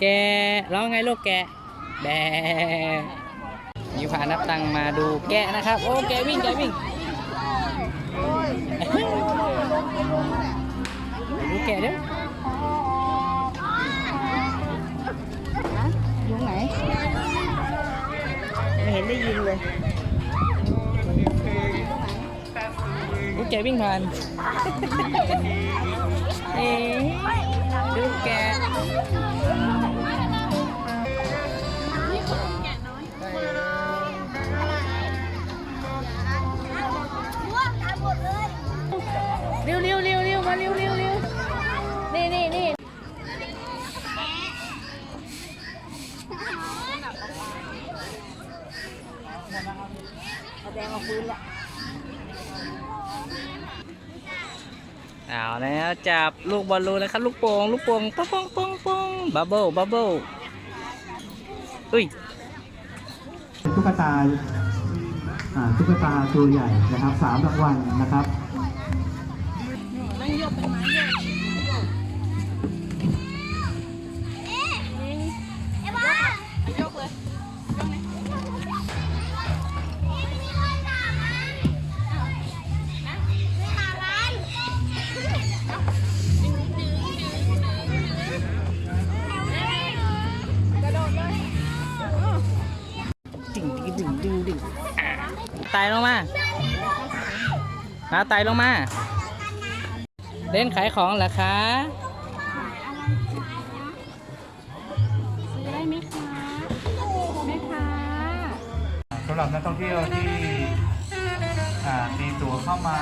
แกร้องไงลูกแกแบนี่พานับตังมาดูแกะนะครับ โอ้แกวิ่งแกวิ่งดูแกะเด้ออยู่ไหน ไม่เห็นได้ยินเลยดูแกวิ่งผ่านเอ๊ะดูแก เร็วเร็วมาเร็วเนี่นี่นี่เอาแดงเอาฟื้นละเอาแล้วจับลูกบอลลูนนะครับลูกโป่งลูกโป่งปองปองปองปองบับเบิ้ลบับเบิ้ลอุ้ยตุ๊กตาอ่าตุ๊กตาตัวใหญ่นะครับสามรางวัลนะครับ ดิ่งดิ่งดิ่งดิ่งดิ่งอ่าไตลงมานาไตลงมา เล่นขายของเหรอคะซื้อได้ไหมคะแม่ค้าสำหรับนักท่องเที่ยวที่อ่ามีตั๋วเข้ามา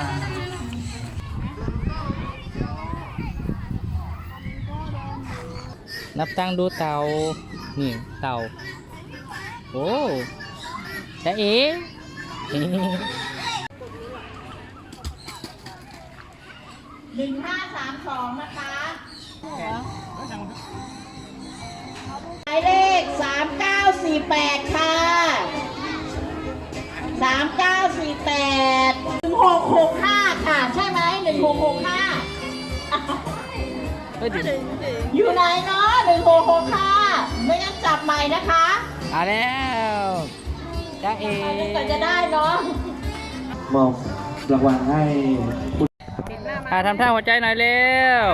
นับตังค์ดูเต่านี่ เต่าโอ้ แต่เอ๋หนึ่งห้าสามสองนะคะหมายเลขสามเก้าสี่แปดค่ะสามเก้าสี่แปดหนึ่งหกหกห้าค่ะ ใช่ไหมหนึ่งหกหกห้าเฮ้ยดิอยู่ไหนเนาะหนึ่งหกหกห้าไม่งั้นจับใหม่นะคะเอาแล้ว จ้าเอ๋ก็จะได้เนาะมอบรางวัลให้อ่าทำท่าหัวใจหน่อยเร็ว